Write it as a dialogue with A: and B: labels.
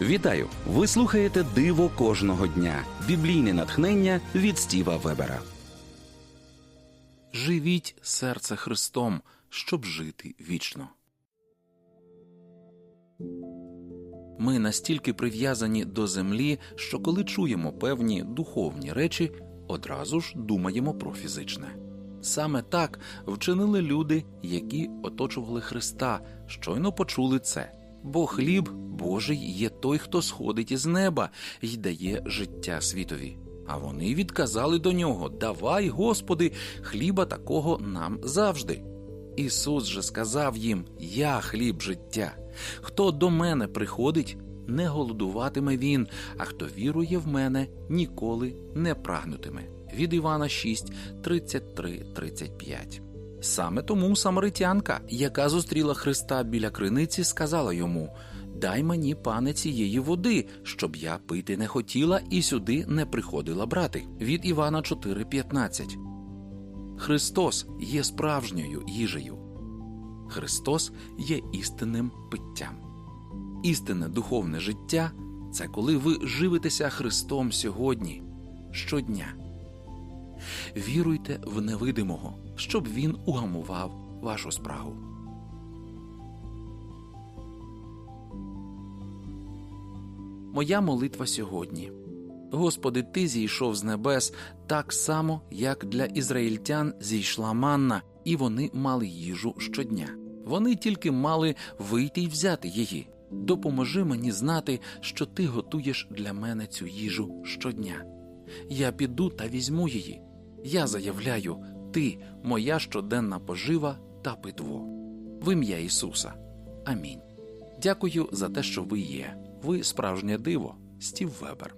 A: Вітаю! Ви слухаєте Диво кожного дня. Біблійне натхнення від Стіва Вебера.
B: Живіть серце Христом, щоб жити вічно. Ми настільки прив'язані до землі, що коли чуємо певні духовні речі, одразу ж думаємо про фізичне. Саме так вчинили люди, які оточували Христа, щойно почули це. Бо хліб Божий є той, хто сходить із неба і дає життя світові. А вони відказали до нього Давай, Господи, хліба такого нам завжди. Ісус же сказав їм: Я хліб життя. Хто до мене приходить, не голодуватиме він, а хто вірує в мене, ніколи не прагнутиме. Від Івана 6, 33, 35. Саме тому самаритянка, яка зустріла Христа біля криниці, сказала йому: Дай мені, пане, цієї води, щоб я пити не хотіла і сюди не приходила брати. Від Івана 4,15. Христос є справжньою їжею. Христос є істинним питтям. Істинне духовне життя це коли ви живитеся Христом сьогодні, щодня. Віруйте в невидимого, щоб він угамував вашу спрагу. Моя молитва сьогодні. Господи, Ти зійшов з небес так само, як для ізраїльтян зійшла манна, і вони мали їжу щодня. Вони тільки мали вийти й взяти її. Допоможи мені знати, що ти готуєш для мене цю їжу щодня. Я піду та візьму її. Я заявляю, ти моя щоденна пожива та питво. В ім'я Ісуса. Амінь. Дякую за те, що ви є. Ви справжнє диво, Стів Вебер.